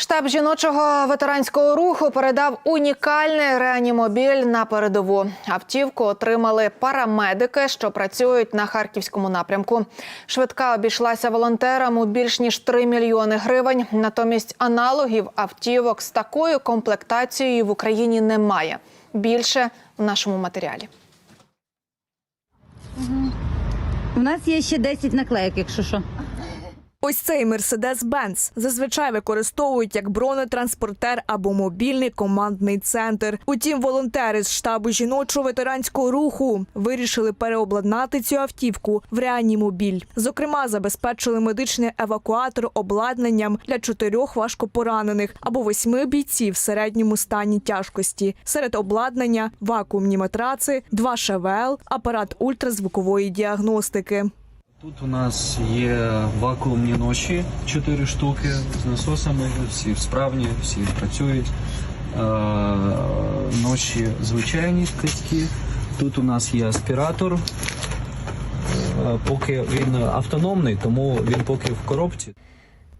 Штаб жіночого ветеранського руху передав унікальний реанімобіль на передову. Автівку отримали парамедики, що працюють на харківському напрямку. Швидка обійшлася волонтерам у більш ніж 3 мільйони гривень. Натомість аналогів автівок з такою комплектацією в Україні немає. Більше в нашому матеріалі. У нас є ще 10 наклеїк, якщо що. Ось цей Mercedes-Benz зазвичай використовують як бронетранспортер або мобільний командний центр. Утім, волонтери з штабу жіночого ветеранського руху вирішили переобладнати цю автівку в реанімобіль. Зокрема, забезпечили медичний евакуатор обладнанням для чотирьох важкопоранених або восьми бійців в середньому стані тяжкості. Серед обладнання вакуумні матраци, два ШВЛ, апарат ультразвукової діагностики. Тут у нас є вакуумні ноші, чотири штуки з насосами, всі справні, всі працюють. Е, Ноші звичайні ткацькі. Тут у нас є аспіратор. Е, Поки він автономний, тому він поки в коробці.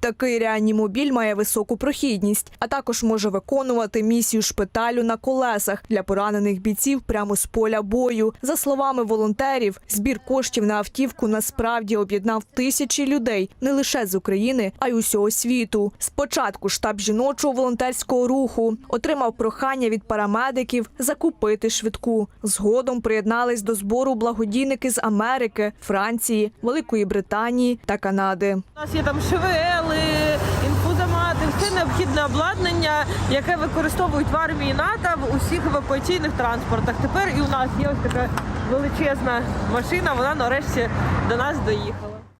Такий реанімобіль має високу прохідність, а також може виконувати місію шпиталю на колесах для поранених бійців прямо з поля бою. За словами волонтерів, збір коштів на автівку насправді об'єднав тисячі людей не лише з України, а й усього світу. Спочатку штаб жіночого волонтерського руху отримав прохання від парамедиків закупити швидку. Згодом приєднались до збору благодійники з Америки, Франції, Великої Британії та Канади. У нас є там ШВЛ, інфузомати, все необхідне обладнання, яке використовують в армії НАТО в усіх евакуаційних транспортах. Тепер і у нас є ось така величезна машина, вона нарешті до нас доїхала.